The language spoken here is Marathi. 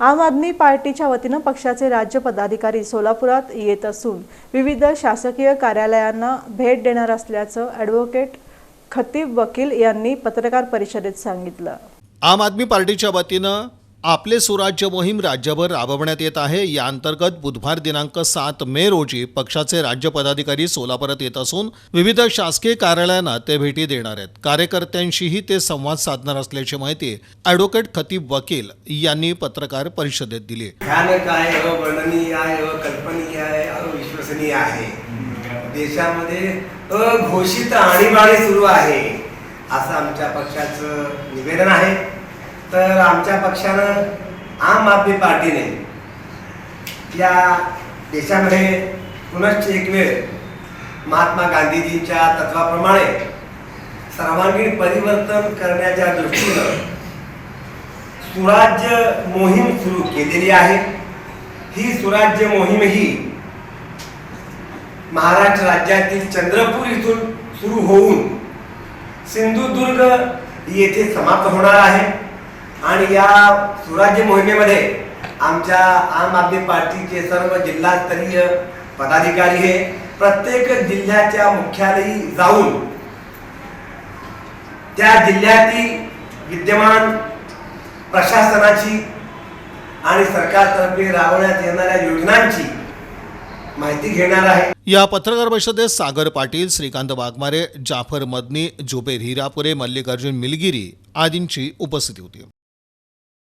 आम आदमी पार्टीच्या वतीनं पक्षाचे राज्य पदाधिकारी सोलापुरात येत असून विविध शासकीय कार्यालयांना भेट देणार असल्याचं ॲडव्होकेट खतीब वकील यांनी पत्रकार परिषदेत सांगितलं. आम आदमी पार्टीच्या वतीनं आपले सुराज्य मोहीम राज्यभर राबवण्यात येत आहे. या अंतर्गत बुधवार दिनांक सात मे रोजी पक्षाचे राज्य पदाधिकारी सोलापुरात येत असून विविध शासकीय कार्यालयांना ते भेटी देणार आहेत. कार्यकर्त्यांशीही ते संवाद साधणार असल्याची माहिती ॲडव्होकेट खतीब वकील यांनी पत्रकार परिषदेत दिली भयानक आहे? आहे आहे अविश्वसनीय आहे. देशामध्ये अघोषित आणीबाणी सुरू आहे. असं आमच्या पक्षाचं निवेदन आहे. तर आमच्या पक्षानं आम आदमी पार्टीने या देशामध्ये पुनश्च एक वेळ महात्मा गांधीजींच्या तत्वाप्रमाणे सर्वांगीण परिवर्तन करण्याच्या दृष्टीनं सुराज्य मोहीम सुरू केलेली आहे. ही सुराज्य मोहीम ही महाराष्ट्र राज्यातील चंद्रपूर इथून सुरू होऊन सिंधुदुर्ग येथे समाप्त होणार आहे. आणि या सुराज्य मोहिमेमध्ये आमच्या आम आदमी पार्टीचे सर्व जिल्हास्तरीय पदाधिकारी हे प्रत्येक जिल्ह्याच्या मुख्यालयी जाऊन त्या जिल्ह्यातील विद्यमान प्रशासनाची आणि सरकारतर्फे राबवण्यात येणाऱ्या योजनांची माहिती घेणार आहे. या पत्रकार परिषदेत सागर पाटील श्रीकांत वाघमारे जाफर मदनी जुबेर हिरापुरे मल्लिकार्जुन मिलगिरी आदींची उपस्थिती होती.